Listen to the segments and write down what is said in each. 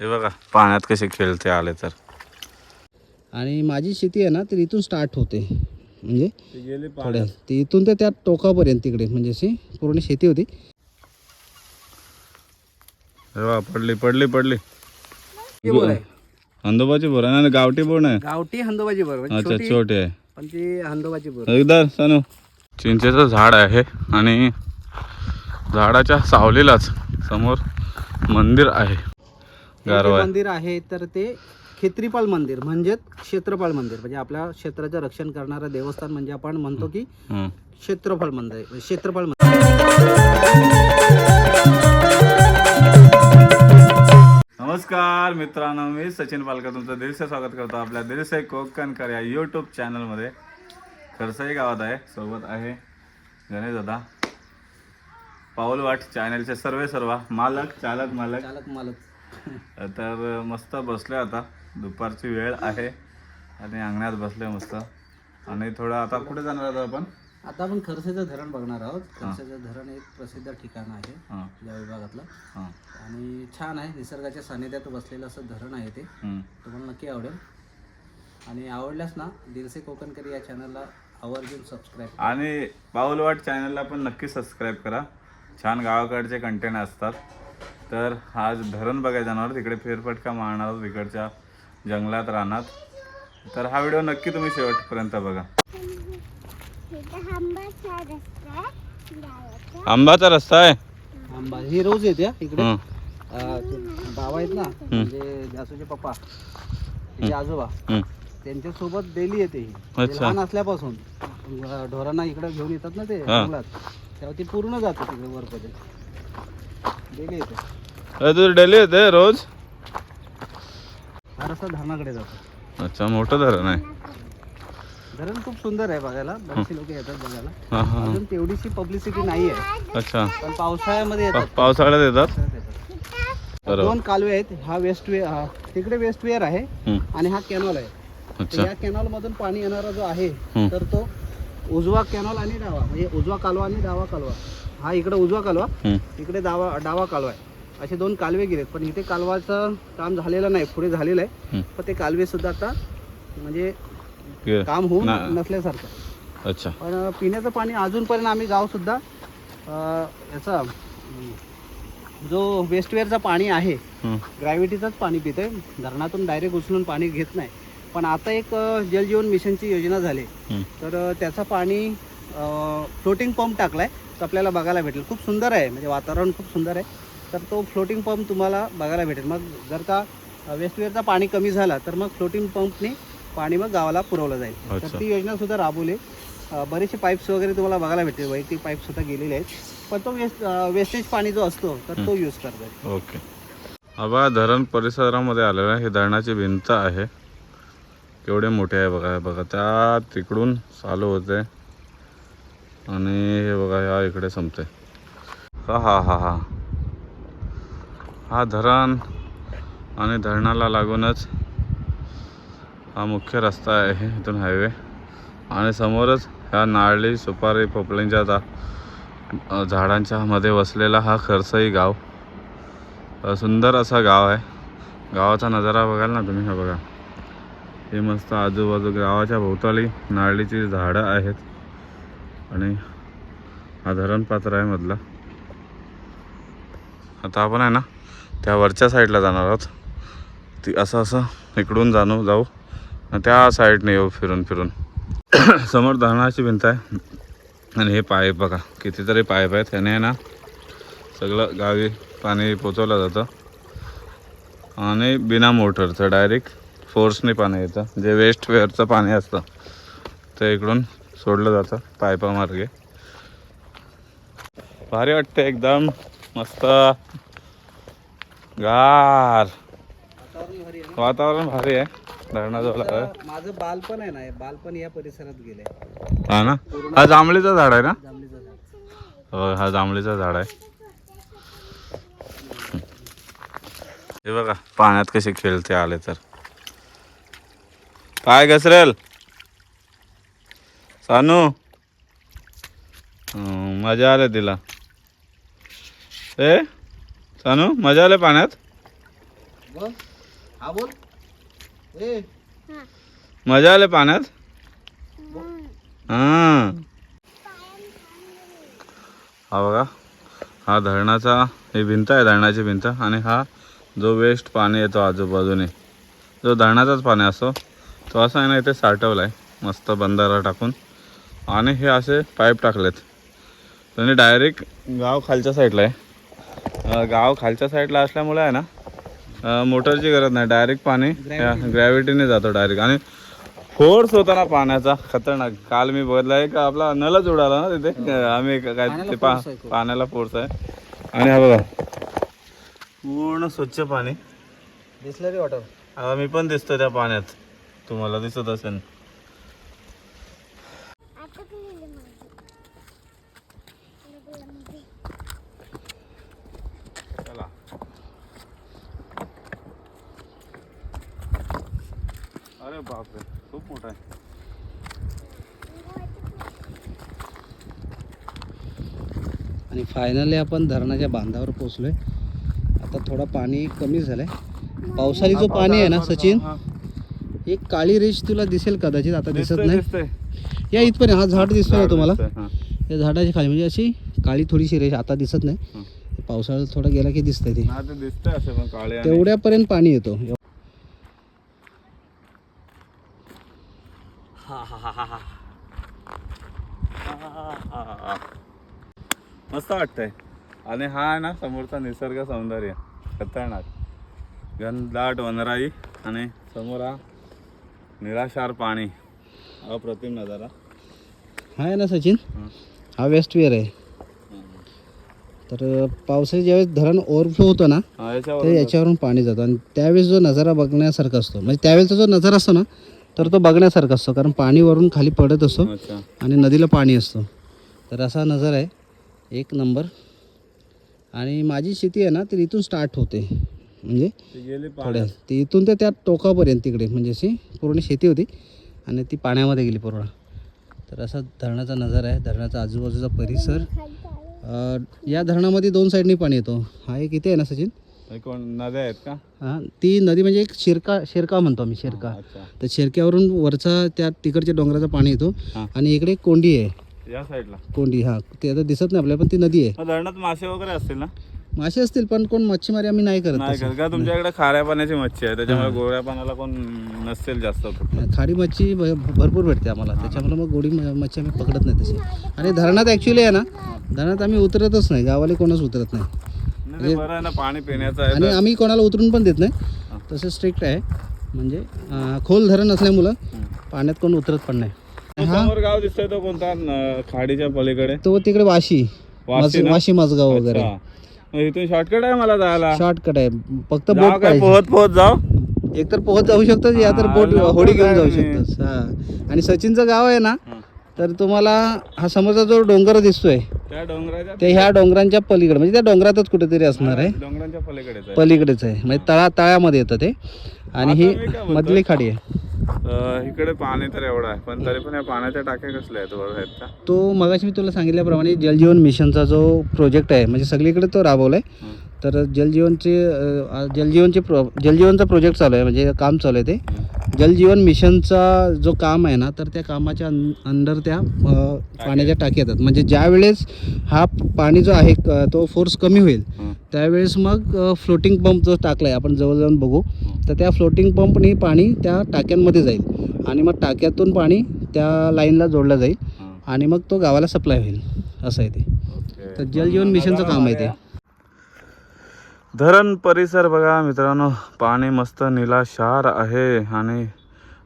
हे बघा पाण्यात कसे खेळते आले तर. आणि माझी शेती आहे ना तर इथून स्टार्ट होते. म्हणजे ते गेले थोड्या ते इथून ते त्या टोकापर्यंत तिकडे म्हणजे अशी पूर्ण शेती होती. हे बघा पडली पडली पडली. बोर आहे. अंदोबाची बोर आहे ना गावठी बोर आहे गावठी हंदोबाची बरोबर अच्छा छोटे आहे. पण ती हंदोबाची बरोबर एकदा सनू. चिंचेचं झाड आहे आणि झाडाच्या सावलीलाच समोर मंदिर आहे. गारवा. मंदिर आहे तर ते खेत्रीपाल मंदिर म्हणजेच क्षेत्रपाल मंदिर. म्हणजे आपल्या क्षेत्राचं रक्षण करणारं देवस्थान म्हणजे आपण म्हणतो की हम्म. क्षेत्रपाल मंदिर क्षेत्रपाल मंदिर. नमस्कार मित्रांनो मी सचिन पालकर तुमचं दिलसे स्वागत करतो आपल्या दिलसे कोकणकर या यूट्यूब चॅनलमध्ये खरसाई गावात आहे सोबत आहे गणेश दादा. पाऊलवाट चॅनलचे सर्वे सर्व मालक चालक मालक. चालक मालक. तर मस्त बसले आता. दुपारची वेळ आहे. आणि अंगणात बसले मस्त. आणि थोडं आता कुठे जाणार आहोत आपण? आता आपण खरसेचं धरण बघणार आहोत. खरसेचं धरण एक प्रसिद्ध ठिकाण आहे या विभागातलं. आणि छान आहे. निसर्गाच्या सानिध्यात बसलेलं असं धरण आहे ते. तुम्हाला नक्की आवडेल. आणि आवडल्यास ना दिलसे कोकणकरी या चॅनलला आवर्जून सबस्क्राईब आणि पाऊलवाट चॅनलला पण नक्की सबस्क्राईब करा. छान गावाकडचे कंटेंट असतात. तर आज धरण बघायला जाणार तिकडे फेरफटका मारणार तिकडच्या जंगलात रानात. तर हा व्हिडिओ नक्की तुम्ही शेवटपर्यंत बघा. आंबाचा रस्ता आहे. आंबा ही रोज येते इकडे. हं. बाबा आहेत ना म्हणजे जासूचे पप्पा तिचे आजोबा हं. त्यांच्यासोबत डेली येते ही. लहान असल्यापासून ढोरांना इकडे घेऊन येतात ना ते. जंगलात. तेव्हा ती पूर्ण जाते तिकडे वरपर्यंत. डेली येते. अरे तू डेली येते रोज? रस्ता धरणाकडे जातो. अच्छा मोठं धरण आहे. धरण खूप सुंदर आहे बघायला. बरेचसे लोक येतात बघायला. हां हां अजून तेवढीशी पब्लिसिटी नाही आहे अच्छा. पण पावसाळ्यामध्ये पा- येतात? पावसाळ्यात येतात. बरोबर. दोन कालवे आहेत. हा वेस्ट वे हा तिकडे वेस्ट वेअर आहे. आणि हा कॅनॉल आहे. तर अच्छा. या कॅनॉल मधून पाणी येणारा जो आहे. तर तो उजवा कॅनॉल आणि डावा म्हणजे उजवा कालवा आणि डावा कालवा. हा इकडे उजवा कालवा. इकडे डावा डावा कालवा आहे. असे दोन कालवे गेलेत पण इथे कालवाचं काम झालेलं नाही पुढे झालेलं आहे. पण ते कालवे सुद्धा आता म्हणजे काम होऊन नसल्यासारखं अच्छा. पण पिण्याचं पाणी अजूनपर्यंत आम्ही गाव सुद्धा याचा जो वेस्टवेअरचा पाणी आहे. ग्रॅव्हिटीचंच पाणी पितोय. धरणातून डायरेक्ट उचलून पाणी घेत नाही. पण आता एक जलजीवन मिशनची योजना झाली. तर त्याचं पाणी फ्लोटिंग पंप टाकलाय तर आपल्याला बघायला भेटेल. खूप सुंदर आहे म्हणजे वातावरण खूप सुंदर आहे. तर तो फ्लोटिंग पंप तुम्हाला बघायला भेटेल. मग जर का वेस्टवेअरचा पाणी कमी झाला तर मग फ्लोटिंग पंपने पाणी मग गावाला पुरवलं जाईल. तर. ती योजना सुद्धा राबवली. बरेचसे पाईप्स वगैरे तुम्हाला बघायला भेटेल. वैयक्तिक पाईप सुद्धा गेलेले आहेत. पण तो वेस्ट वेस्टेज पाणी जो असतो तर तो यूज करतात. ओके. आबा धरण परिसरामध्ये आलेलं आहे. ही धरणाची भिंत आहे. केवढे मोठे आहे बघा बघा. त्या तिकडून चालू होते. आणि हे बघा ह्या इकडे संपते हा हा हा हा. हा धरण आणि धरणाला लागूनच हा मुख्य रस्ता आहे इथून हायवे आणि समोरच ह्या नारळी सुपारी पोपळींच्या जा झाडांच्या मध्ये वसलेला हा खरसई गाव. सुंदर असा गाव आहे. गावाचा नजारा बघाल ना तुम्ही हा बघा. हे मस्त आजूबाजू गावाच्या भोवताली नारळीची झाडं आहेत. आणि हा धरण पात्र आहे मधला. आता आपण आहे ना त्या वरच्या साईडला जाणार आहोत. ती असं असं इकडून जाणू जाऊ. आणि त्या साईडने येऊ फिरून फिरून. समोर धरणाची भिंत आहे. आणि हे पाईप बघा कितीतरी पाईप आहेत. ह्याने आहे ना सगळं गावी पाणी पोचवलं जातं. आणि बिना मोटरचं डायरेक्ट फोर्सने पाणी येतं. जे वेस्ट वेअरचं पाणी असतं ते इकडून सोडलं जातं पायपामार्गे भारी वाटतं एकदम. मस्त. गार. वातावरण भारी आहे. धरणाजवळ. माझं बालपण आहे. ना बालपण या परिसरात गेलंय. हा ना? हा जांभळीचं झाड आहे ना? हो हा जांभळीचं झाड आहे. हे बघा पाण्यात कसे खेळते आले तर. काय घसरेल? सानू? मजा आले तिला. ए सानू मजा आले पाण्यात? बोल. हा बोल. ए. मजा आले पाण्यात? हा. हा बघा हा धरणाचा ही भिंत आहे धरणाची भिंत आणि हा जो वेस्ट पाणी येतो आजूबाजूने जो धरणाचाच पाणी असतो तो असा आहे ना इथे साठवला आहे मस्त बंधारा टाकून. आणि हे असे पाईप टाकलेत. त्यांनी डायरेक्ट गाव खालच्या साईडला आहे. गाव खालच्या साईडला असल्यामुळे आहे ना मोटरची गरज नाही. डायरेक्ट पाणी ग्रॅव्हिटीने जातो डायरेक्ट आणि फोर्स होता ना पाण्याचा खतरनाक. काल मी बघितला एक आपला नलच उडाला ना तिथे. आम्ही एक काय ते पा. पाण्याला फोर्स आहे. आणि हा बघा पूर्ण स्वच्छ पाणी. बिस्लरी वॉटर आता मी पण दिसतो त्या पाण्यात. तुम्हाला दिसत असेल. आणि फायनली आपण धरणाच्या बांधावर पोहोचलोय. आता थोडं पाणी कमी झालंय. पावसाळी जो पाणी आहे ना सचिन हा. एक काळी रेष तुला दिसेल कदाचित आता दिसत नाही. दिसतंय. या इथपर्यंत हा झाड दिसतोय तुम्हाला? हा. या झाडाची खाली म्हणजे अशी काळी थोडीशी रेष आता दिसत नाही. हं. पावसाळ्यात थोडं गेला की दिसतंय ते. हा ते दिसतंय असं पण काळे आणि- तेवढ्यापर्यंत पाणी येतो. मस्त वाटतंय. आणि हा आहे ना समोरचा निसर्ग सौंदर्य. खतरनाक. घनदाट वनराई आणि समोर हा निराशार पाणी. अप्रतिम नजारा. हा आहे ना सचिन? हं. वेस्ट विअर आहे. तर पावसाळी ज्यावेळेस धरण ओव्हरफ्लो होतं ना तर याच्यावरून पाणी जातं. आणि त्यावेळेस जो नजारा बघण्यासारखा असतो म्हणजे त्यावेळेचा जो नजारा असतो ना तर तो बघण्यासारखा असतो. कारण पाणी वरून खाली पडत असतो आणि नदीला पाणी असतं. तर असा नजारा आहे. एक नंबर. आणि माझी शेती आहे ना ती इथून स्टार्ट होते. म्हणजे थोड्या ती इथून ते त्या टोकापर्यंत तिकडे म्हणजे अशी पूर्ण शेती होती. आणि ती पाण्यामध्ये गेली पूर्ण. तर असा धरणाचा नजारा आहे धरणाचा आजूबाजूचा परिसर. या धरणामध्ये दोन साईडनी पाणी येतो. हा एक इथे आहे ना सचिन? कोण नद्या आहेत का? हां ती नदी म्हणजे एक शिरका शिरका म्हणतो आम्ही शिरका. तर शिरक्यावरून वरचा त्या तिकडच्या डोंगराचं पाणी येतो. आणि इकडे कोंडी आहे. या साईडला. कोंडी हा. ते आता दिसत नाही आपल्याला पण ती नदी आहे. धरणात मासे वगैरे असतील ना? मासे असतील पण कोण मच्छीमारी आम्ही नाही करत नाही. का तुमच्याकडे खाऱ्या पाण्याची मच्छी आहे. त्याच्यामुळे गोड्या पाण्याला कोण नसेल जास्त. खारी मच्छी भ- भरपूर भेटते आम्हाला. त्याच्यामुळे मग गोडी म- मच्छी आम्ही पकडत नाही तशी. आणि धरणात ॲक्च्युली आहे ना धरणात आम्ही उतरतच नाही. गावाला कोणच उतरत नाही. नाही ते बरं आहे ना पाणी पिण्याचं आहे आणि तर- आम्ही कोणाला उतरून पण देत नाही. तसं स्ट्रिक्ट आहे. म्हणजे अं, खोल धरण असल्यामुळं. पाण्यात कोण उतरत पण नाही. समोर गाव दिसतोय तो कोणता? न- खाडीच्या पलीकडे. तो तिकडे वाशी. वाशी मज- ना? वाशी मजगाव वगैरे. अच्छा. मग इथून शॉर्टकट आहे मला जायला? शॉर्टकट आहे. फक्त जाऊ बोट काय? पाहिजे पोहत पोहत जाऊ? एक तर पोहत जाऊ शकतोस या तर हा, बोट लवकर होडी घेऊन जाऊ. शकतोस. हा. आणि सचिनचं गाव आहे ना हं. तर तुम्हाला हा समोरचा जो डोंगर दिसतोय त्या डोंगराच्या ते ह्या डोंगरांच्या पलीकडे म्हणजे त्या डोंगरातच कुठेतरी असणार आहे. डोंगरांच्या पलीकडेच आहे. पलीकडेच आहे. म्हणजे तळा तळ्यामध्ये येतं ते. आणि ही? मधली खाडी आहे. इकडे पाणी तर एवढं आहे पण तरी पण या पाण्याच्या टाक्या कसल्या आहेत वर आहेत का तो मगाशी मी तुला सांगितल्याप्रमाणे जलजीवन मिशनचा जो प्रोजेक्ट आहे म्हणजे सगळीकडे तो राबवला आहे हं. तर जलजीवनचे अ, जलजीवनचे प्रो जलजीवनचा प्रोजेक्ट चालू आहे म्हणजे काम चालू आहे ते. जलजीवन मिशनचा जो काम आहे ना तर त्या कामाच्या अंडर त्या अ, पाण्याच्या टाकी येतात. म्हणजे ज्या वेळेस हा पाणी जो आहे क- तो फोर्स कमी होईल. त्यावेळेस मग फ्लोटिंग पंप जो टाकला आहे आपण जवळ जाऊन बघू तर त्या फ्लोटिंग पंपनी पाणी त्या टाक्यांमध्ये जाईल. आणि मग टाक्यातून पाणी त्या लाईनला जोडलं जाईल. आणि मग तो गावाला सप्लाय होईल. असं आहे ते. तर जलजीवन मिशनचं काम आहे ते. धरण परिसर बघा मित्रांनो. पाणी मस्त निलाशार आहे आणि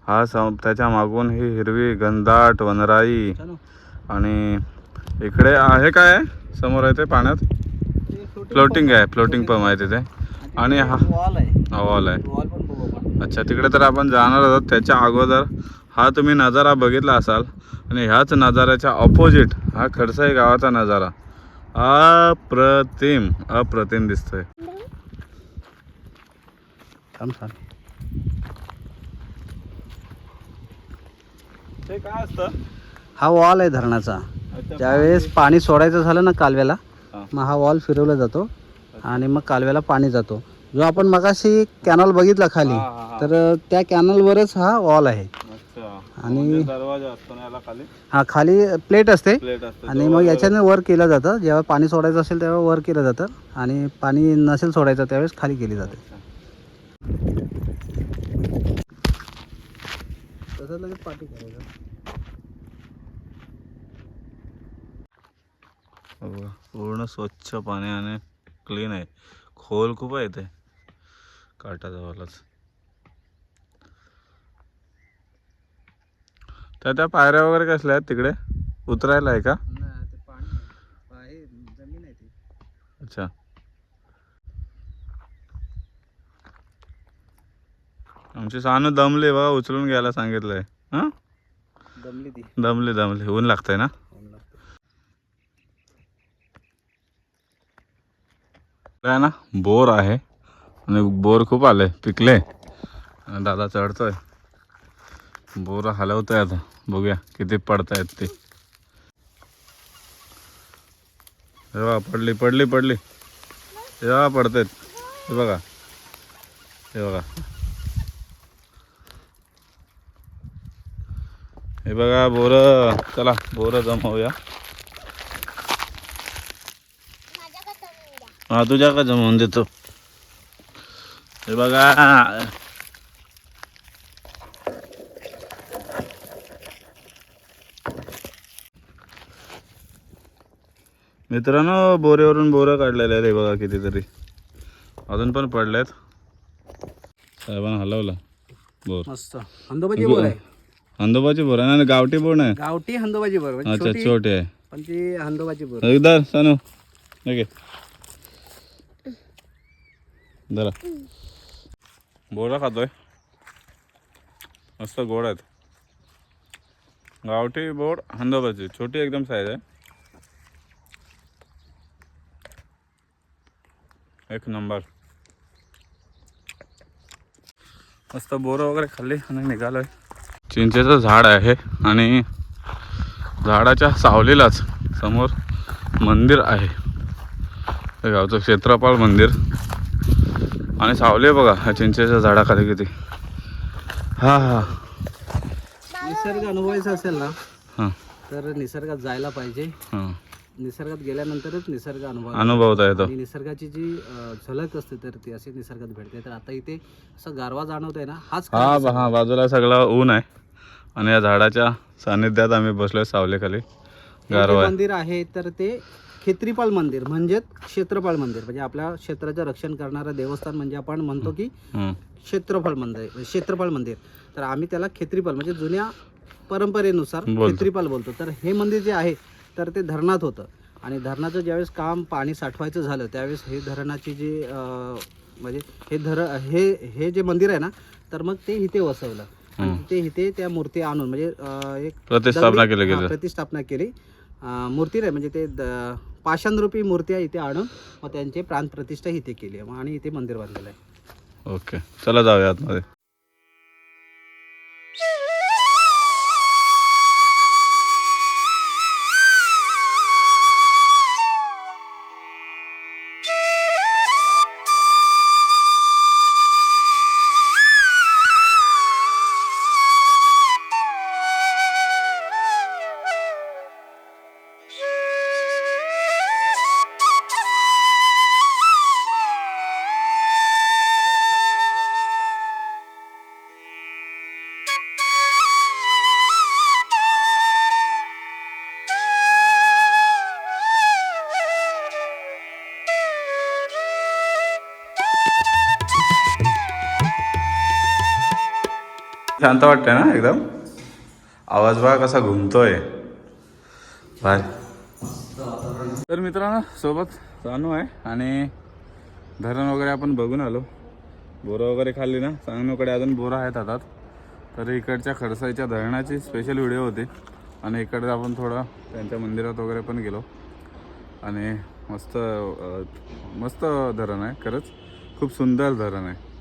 हा त्याच्या मागून ही हिरवी गंधाट वनराई आणि इकडे आहे काय? समोर आहे ते पाण्यात? फ्लोटिंग आहे फ्लोटिंग पंप आहे तिथे. आणि हा वॉल आहे. पण अच्छा तिकडे तर आपण जाणार आहोत. त्याच्या अगोदर हा तुम्ही नजारा बघितला असाल. आणि ह्याच नजाऱ्याच्या ऑपोजिट हा खडसाई गावाचा नजारा. अप्रतिम अप्रतिम दिसतोय. थांब थांब ते काय असतं? हा वॉल आहे धरणाचा. ज्यावेळेस पाणी सोडायचं झालं ना कालव्याला. मग हा वॉल फिरवला जातो आणि मग कालव्याला पाणी जातो. जो आपण मगाशी कॅनल बघितला खाली. तर त्या कॅनलवरच हा वॉल आहे. आणि- म्हणजे दरवाजा असतो ना याला खाली? हा खाली प्लेट असते. प्लेट असते आणि मग याच्याने वर केलं जातं. जेव्हा पाणी सोडायचं असेल तेव्हा वर केलं जातं. आणि पाणी नसेल सोडायचं त्यावेळेस खाली केली जाते. तसं लगेच पाठी करायचं. पूर्ण स्वच्छ पाणी आणि क्लीन आहे. खोल खूप आहे ते काठाजवळच त्या त्या पायऱ्या वगैरे कसल्या आहेत तिकडे? उतरायला आहे का? नाही ते पाणी जमीन आहे ती. अच्छा. आमची सानू दमली बघा उचलून घ्यायला सांगितलंय. हां? दमली ती. दमली दमली. ऊन लागतंय ना? काय ना बोर आहे. आणि बोर खूप आले पिकले दादा चढतोय. बोर हलवतोय आता. बघूया किती पडतायत ते. हे बघा पडली पडली पडली. हे बघा पडतायत. हे बघा. हे बघा. हे बघा बोर. चला बोर जमवूया. हा तुझ्या का जमवून देतो. हे बघा. मित्रांनो बोरेवरून बोरं काढलेले रे बघा कितीतरी. अजून पण पडलेत. साहेबांना हलवला. बोर. मस्त. हंदोबाची बोर आहे अंदोबाची बोर आहे ना गावठी बोर नाही? गावठी हंदोबाची बोर म्हणजे अच्छा छोटी छोटे आहे. पण ती हंदोबाची बोर एकदा सानू. ओके जरा बोरा खातोय. मस्त गोड आहेत. गावठी बोड हंदोबाची. छोटी एकदम साईज आहे. एक नंबर मस्त बोरं वगैरे खाल्ली. आणि निघालोय. चिंचेचं झाड आहे आणि झाडाच्या सावलीलाच समोर मंदिर आहे. गावचं क्षेत्रपाल मंदिर. आणि सावली आहे बघा ह्या चिंचेच्या झाडाखाली किती. हा हा. निसर्ग अनुभवायचा असेल ना हां. तर निसर्गात जायला पाहिजे. हां. निसर्गात गेल्यानंतरच निसर्ग अनुभव अनुभवता येतो. आणि निसर्गाची जी अ, झलक असते तर ती अशी निसर्गात भेटते. तर आता इथे असं गारवा जाणवत आहे ना हाच हा. बा- हा बाजूला सगळा ऊन आहे. आणि या झाडाच्या सानिध्यात आम्ही बसलोय सावलीखाली. गारवा मंदिर आहे तर ते खेत्रीपाल मंदिर म्हणजेच क्षेत्रपाल मंदिर म्हणजे आपल्या क्षेत्राचं रक्षण करणारं देवस्थान म्हणजे आपण म्हणतो की हम्म. क्षेत्रफळ मंदिर क्षेत्रपाल मंदिर. तर आम्ही त्याला खेत्रीपाल म्हणजे जुन्या परंपरेनुसार. खेत्रीपाल बोलतो. तर हे मंदिर जे आहे तर ते धरणात होतं. आणि धरणाचं ज्यावेळेस काम पाणी साठवायचं झालं त्यावेळेस हे धरणाची जी म्हणजे हे धर हे हे जे मंदिर आहे ना तर मग ते इथे वसवलं. आणि. तिथे इथे त्या मूर्ती आणून म्हणजे अं, एक प्रतिष्ठापना केली हा, गेली प्रतिष्ठापना केली. अं, मूर्ती नाही म्हणजे ते द- पाषाणरूपी मूर्त्या इथे आणून मग त्यांची प्राण प्रतिष्ठा इथे केली आहे. आणि इथे मंदिर बांधलेलं आहे. ओके. चला जाऊया आतमध्ये. शांत वाटतंय ना एकदम? आवाज बघा कसा घुमतोय. बाय. तर मित्रांनो सोबत चालू आहे आणि धरण वगैरे आपण बघून आलो. बोरं वगैरे खाल्ली ना? सांगणूकडे अजून बोरं आहेत हातात. तर इकडच्या खडसाईच्या धरणाची स्पेशल व्हिडिओ होती. आणि इकडे आपण थोडं त्यांच्या मंदिरात वगैरे पण गेलो. आणि मस्त मस्त धरण आहे खरंच. खूप सुंदर धरण आहे.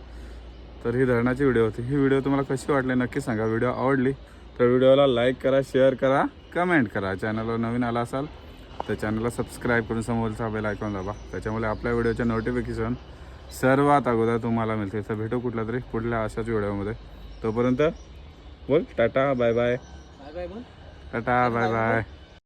तर ही धरणाची व्हिडिओ होती. ही व्हिडिओ तुम्हाला कशी वाटली नक्की सांगा. व्हिडिओ आवडली तर व्हिडिओला लाईक करा शेअर करा कमेंट करा. चॅनलवर नवीन आला असाल तर चॅनलला सबस्क्राईब करून समोरचा बेल आयकॉन दाबा. त्याच्यामुळे आपल्या व्हिडिओचे नोटिफिकेशन सर्वात अगोदर तुम्हाला मिळते. तर भेटू कुठल्या तरी पुढल्या अशाच व्हिडिओमध्ये तोपर्यंत बोल tata bye bye bye bye बोल. Tata bye bye